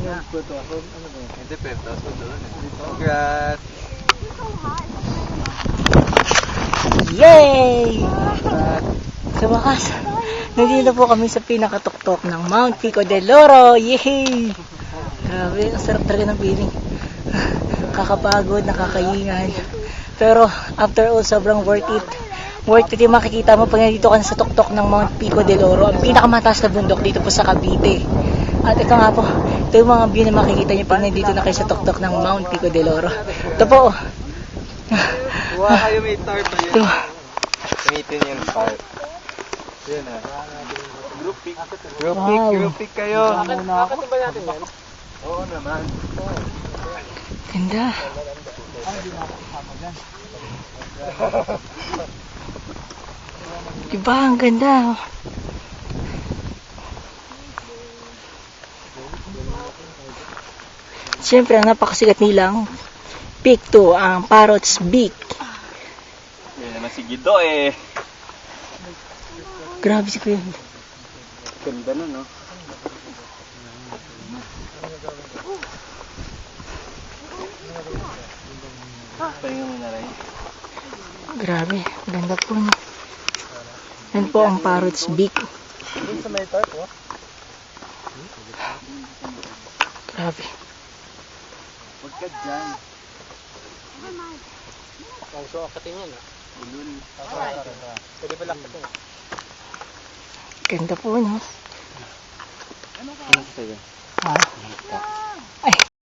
Hindi, pero tapos ko doon. Congrats! Yay! Sa wakas, nandito po kami sa pinakatuktok ng Mount Pico del Oro. Yay! Grabe, ang sarap talaga ng feeling. Kakapagod, nakakaingan. Pero after all, sobrang worth it. Worth it yung makikita mo pag nandito ka na sa tuktok ng Mount Pico del Oro. Ang pinakamataas na bundok dito po sa Cavite. At ito nga po, ito yung mga view na makikita niyo pag nandito na kayo sa tuktok ng Mount Pico del Oro. Ito po. Kuha kayo may tarp na Ito. Gamitin yung tarp. Yan ah. Group pic. Group Wow. pic, group pic kayo. Nakakati ba natin yan? Oo naman. Ganda. Diba, ang ganda. Siyempre, ang napakasikat nilang peak to, ang Parrot's Beak. Yan naman si Gido eh. Grabe si Kuya. Ganda na no? Pahinga mo na rin. Grabe, ganda po. No? Yan po ang Parrot's Beak. Doon sa may tarp oh. Grabe. Huwag ka dyan. Ang so akatin yan ah. Ulul. Pwede pala akatin. Ganda po, no? Ano sa'yo? Ha? Ay,